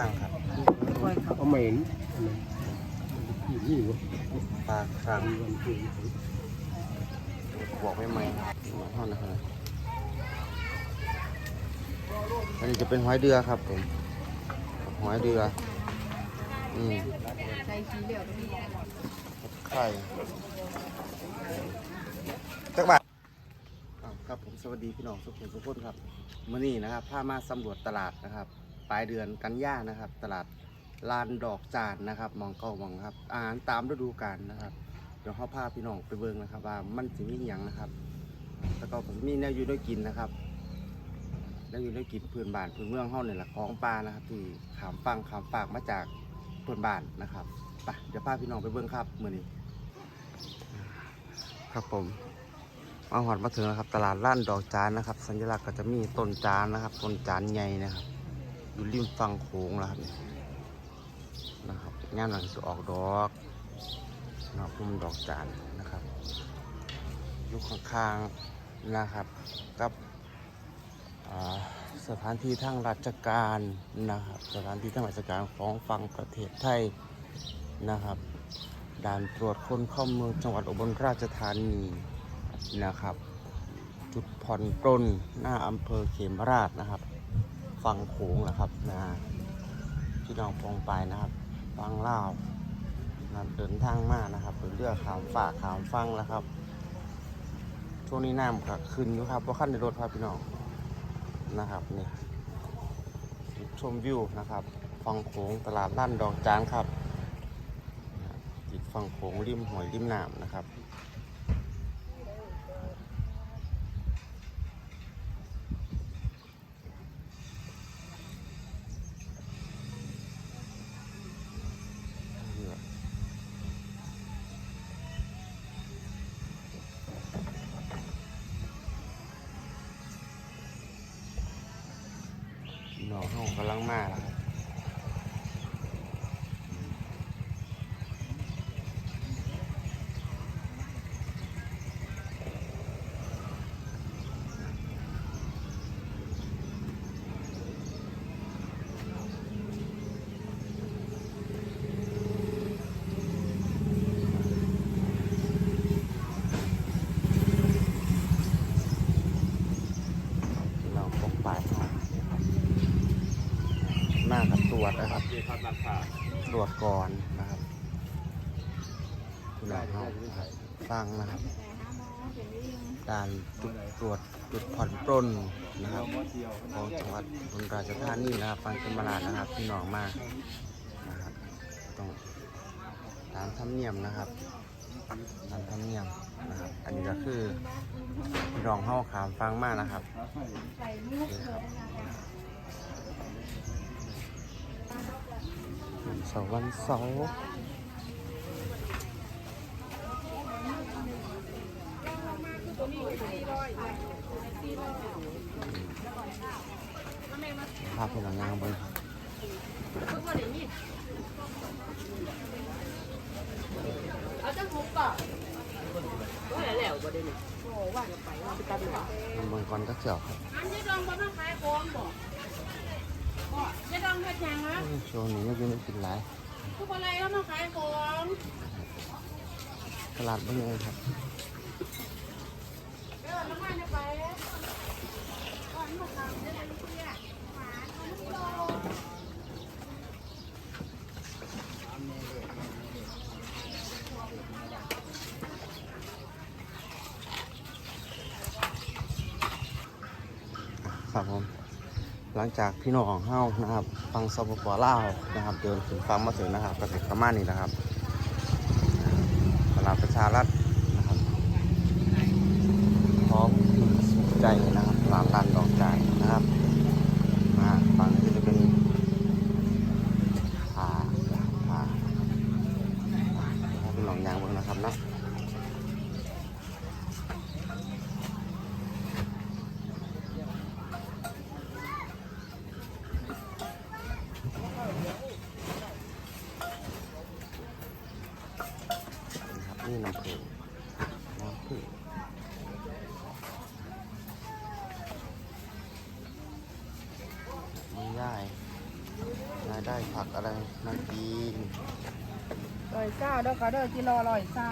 ข้างครับค่อยครับเอาใหม่นี่นี่นี่วะปลาครังมีวันที่บอกไม่ไหมครับเท่านะครับอันนี้จะเป็นหอยเดือครับผมหอยเดืออืมใช้สีเหลืองที่ไข่จักบาทอ้าวครับผมสวัสดีพี่น้องทุกคนทุกคนครับมื่อนี้นะครับพามาสำรวจตลาดนะครับ ปลายเดือนกันยานะครับ ตลาดลานดอกจานนะครับมองเก้ามองครับอาหารตามฤดูกาลนะครับเดี๋ยวเขาพาพี่น้องไปเบิ่งนะครับ ว่ามันจะมีอหย่างนะครับ แล้วก็ผมมีแนวอยู่ด้วยกินนะครับแนวอยู่ด้วยกินพื้นบ้านพื้นเมืองเฮาเนี่ยแหละของปลานะครับ ที่ขามฟังขามฝากมาจากพื้นบ้านนะครับไปเดี๋ยวพาพี่น้องไปเบิ่งครับมื้อนี้ ครับผมมาหอดมาถึงแล้วครับ ตลาดล้านดอกจานนะครับ สัญลักษณ์ก็จะมีต้นจานนะครับต้นจานใหญ่นะครับ อยู่ริมฝั่งโขงแล้วครับนี่นะครับงานหลังจะออกดอกนะพุ่มดอกจานนะครับอยู่ข้างๆนะครับ กับสถานที่ทางราชการนะครับ สถานที่ทางราชการของฝั่งประเทศไทยนะครับด่านตรวจคนเข้าเมืองจังหวัดอุบลราชธานีนะครับ จุดผ่อนปลนหน้าอำเภอเขมราชนะครับ ฝั่งโขงนะครับนะพี่น้องปองไปนะครับฟังเล่านะเดินทางมากนะครับเป็นเรือขามฝากขามฟังแล้วครับ ช่วงนี้น้ำก็ขึ้นอยู่ครับเพราะขั้นในรถครับพี่น้องนะครับนี่ชมวิวนะครับฝั่งโขงตลาดลั่นดอกจานครับติดฝั่งโขงริมหวยริมน้ำนะครับ พี่น้องเขากำลังมาล้ว ตรวจก่อนนะครับที่เราเข้าฟังนะครับการจุดตรวจจุดผ่อนปลนนะครับของจังหวัดอุบลราชธานีนะครับฟังเขมราชนะครับพี่น้องมานะครับต้องตามธรรมเนียมนะครับตามธรรมเนียมนะครับ อันนี้ก็คือพี่น้องเข้าขามฟังมากนะครับนี่ครับ เสาร์วันเสาร์ภาพเลังงานบนเอาจังหุบก่อนว่าแล้วบ่ได้นี่โอ้ว่าจะไปว่าไปตัดหน่อมันบนก่อนก็เกี่ยวครับอันนี้ดองบ่มาขายของบ่บ่ จะดองเฮ็ดหยังฮะโอ้ยช่วงนี้ไม่กินไม่กินหลายทุกอะไรก็มาขายของตลาดบ้านเองครับเออแล้วมาจะไปก่อนมาทำได้ลูกเนี่ยหมาเอาลูกโลครับผม หลังจากพี่น้องของเฮานะครับ ฟังสปปลาวนะครับเดินถึงฟังมาถึงนะครับกระเสประมาณนี้นะครับตลาดประชารัฐนะครับพร้อมใจนะครับตลาดลานดอกจานนะครับ มาฝั่งนี้จะเป็นผาผาให้พี่น้องยางเบิ่งนะครับเนาะ นะครับนี่น้ำผึ้งน้ำผึ้งมีได้ รายได้ผักอะไรน่า กินลอยเศร้าเด้อค่ะเด้อกิโลลอยเศร้า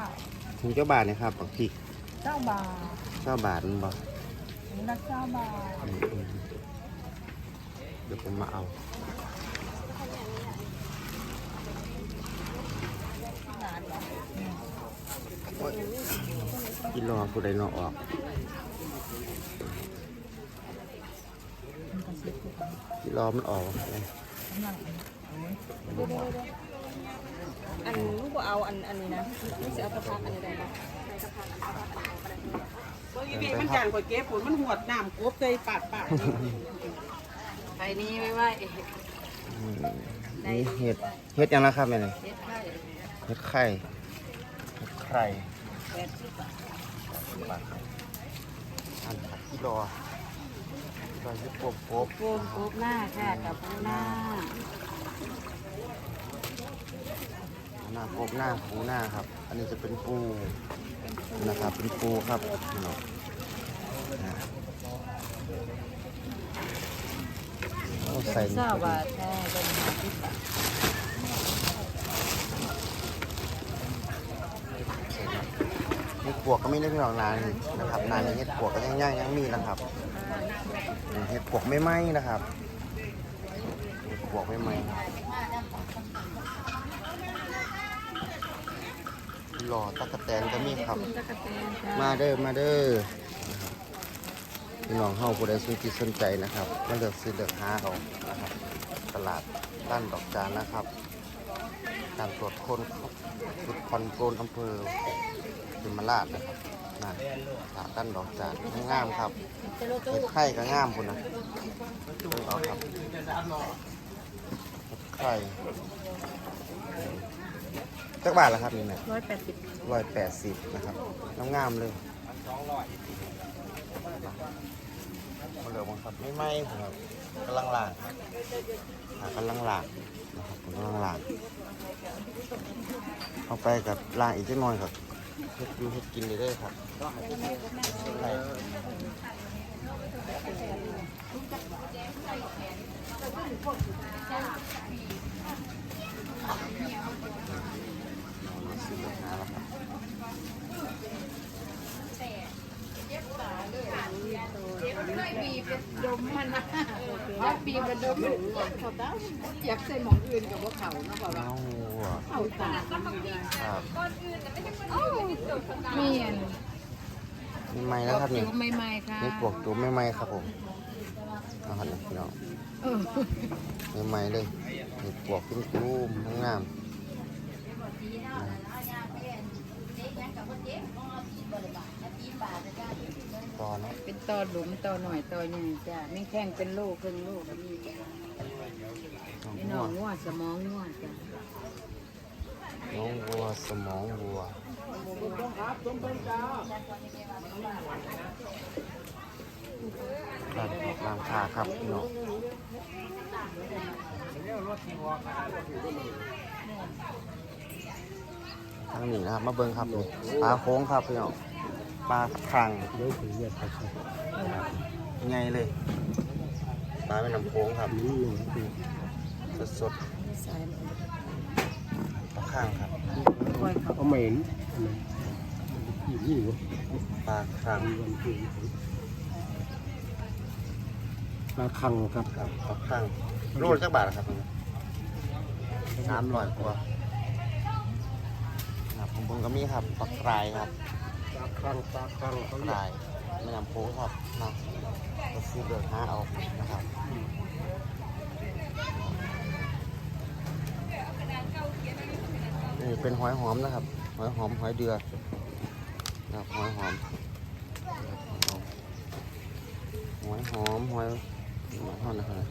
ถึงเจ้าบาทเนะครับผักพริกเจ้าบาทเจ้าบาทมันบ่นี่นักเจ้าบาทอืมอืมเดี๋ยวผมมาเอาโอ๊ยกินรอผู้ใดนอออกกินรอมันออกเลย อันลูกเอาอันอันนี้นะไม่ใช่เอากระพักอันนี้ได้ไหมเมื่อกี้เด็กมันจานก๋วยเก๊บผลมันหวดน้ำกบใจปาดปาดไปนี้ไม่ไหวอืมนี่เห็ดเห็ดยังนะครับแม่เนี่ยเฮ็ดไข่เห็ดไข่เห็ดไข่แปดสิบบาทบาทครับอันผักกิโลกิโลยุบกบกบโกมกบหน้าค่ะกับหน้า หน้ากบหน้าปูหน้าครับ อันนี้จะเป็นปูนะครับ เป็นปูครับนะใส่เศร้าบาแท้เป็นห้าสิบบาทเห็ดปวกก็ไม่ได้พี่น้องนานนะครับนานนี้เห็ดปวกก็ยังย่างยังมีนะครับนี่เห็ดปวกไม่ไหม้นะครับปวกไม่ไหม้ หล่อตะกะแตนก็มีครับ ตะกะแตนจ้ามาเด้อมาเด้อนะครับพี่น้องเฮาผู้ใดสนจิตสนใจนะครับมาเลือกซื้อเลือกหาเอานะครับตลาดด้านดอกจานนะครับการตรวจคนจุดคอนโทรลอำเภอพิมราชนะครับนะตลาดด้านดอกจานงามครับเห็ดไข่ก็งามคุณนะเลือกเอาครับเห็ดไข่ จักบาทละครับนี่เนี่ยร้อยแปดสิบร้อยแปดสิบนะครับน้ำงามเลยมาเหลือบังคับไม่ไหมผมครับกำลังล่างครับหากำลังล่างนะครับผมกำลังล่างเอาไปกับล่างอีกจักหน่อยครับเฮ็ดอยู่เฮ็ดกินเลยได้อครับใช่ซื้อเลือกหาแล้วครับ ดมมันนะ แล้วปีมันดมเขาตั้งเจ็บใส่หมองอื่นกับว่าเขาเนาะแบบว่าเอาหัวเขาตาครับเมียนมีไม้แล้วครับนี่ผิวใหม่ๆค่ะนี่ปลวกตัวไม่ไม้ครับผมเอาหันนะพี่น้องเออม่ไม้เลยนี่ปลวกเป็นกลุ่มทั้งงาม ตอนแล้วเป็นตอหลุมตอหน่อยตอใหญ่จ้ะไม่แข้งเป็นลูกครึ่งลูกมีจ้ะน้องพี่วัน้วองงัวสมองงัวจ้ะน้องวัวสมองวัวร้านร้านค้าครับพี่น้องทางนี้นะครับ มาเบิ้งครับนี่ปลาโค้งครับพี่น้อง ปลาคังเดี๋ยวถึงเนี่ยครับไงเลยปลาแม่น้ำโค้งครับนี่หนึ่งคือสดสดสายๆปลาข้างครับคอยเขาเอาเหม็นอันนั้นที่นี่วะปลาข้างมีวันคือปลาคังครับครับปลาข้างโลละจักบาทครับสามร้อยกว่าครับผมผมก็มีครับปลากรายครับ ปลาคังปลาคังปเขาลาเรีกยกรายแม่น้ำโค้งครับนะก็ซื้อเดือดห้าเอานะครับนี่เป็นหอยหอมนะครับ หอยหอมหอยเดือนะครับหอยหอมหอยหอมหอยหอยหอมนะครับ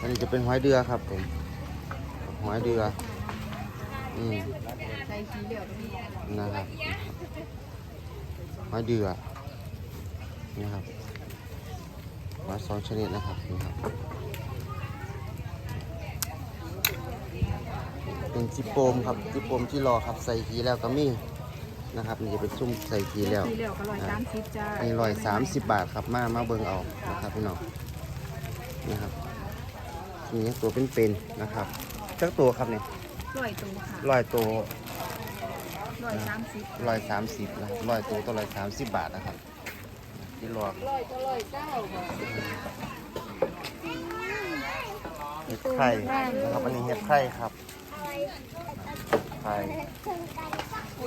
อันนี้จะเป็นหอยเดือครับผมหอยเดืออืม ใส่สีเหลืองมีนะครับหอยเดือนี่ครับหอยสองชนิดนะครับนี่ครับ เป็นจิโปมครับจิโปมที่รอครับใส่ทีแล้วก็มีนะครับนี่จะเป็นซุ่มใส่ทีแล้วสีเหลืองก็ร้อยสามสิบจ้าอันนี้ร้อยสามสิบบาทครับมามาเบิ่งเอานะครับพี่น้องนะครับนี่ตัวเป็นๆนะครับจักตัวครับเนี่ยร้อยตัวค่ะร้อยตัว ร้อยสามสิบร้อยสามสิบนะครับร้อยตัวตัวร้อยสามสิบบาทนะครับที่รอร้อยก็ร้อยเก้าบาทเห็ดไข่นะครับอันนี้เห็ดไข่ครับไข่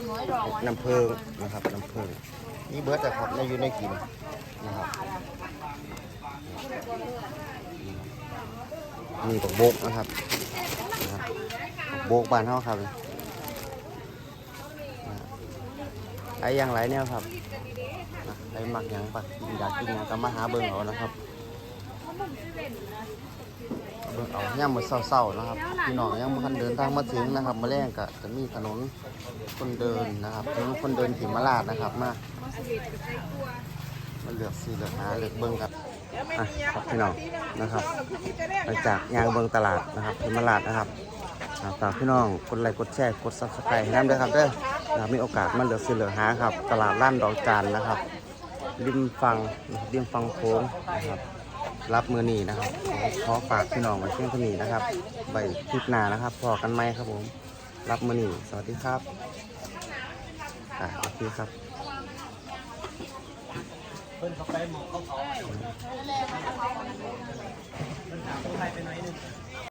น้อยรอเห็ดน้ำผึ้งนะครับน้ำผึ้งนี่เบิร์ดนะครับในอยู่ในกินนะครับนี่บักโบกนะครับโบกบานเฮาครับ นะครับไอ้อยังไรเนี่ยครับไอ้มักหยังปักอยากกินหยังก็มาหาเบิ่งเอานะครับเบิ่งเอาย่ามมื้อเช้าๆนะครับพี่น้องยังบ่ทันเดินทางมาถึงนะครับ มาแรงก็จะมีถนนคนเดินนะครับถนนคนเดินถิ่มาลาดนะครับมามาเลือกซื้อเลือกหาเลือกเบิ่งครับอะครับพี่น้องนะครับหลังจากยางเบิ่งตลาดนะครับถิ่มาลาดนะครับ ฝากพี่น้องกดไลค์กดแชร์กด Subscribe ให้นำด้วยครับเด้อนะมีโอกาสมาเหลือซื้อเลือหาครับ ตลาดล้านดอกจานนะครับ ริมฟังนะครับริมฟังโค้งนะครับ รับมือนีนะครับขอฝากพี่น้องไว้เพียงเท่านี้นะครับใบคลิปหน้านะครับพอกันไหมครับผม รับมือนีสวัสดีครับอะโอเคครับเพิ่นเขาไปหมอเขาเขาเ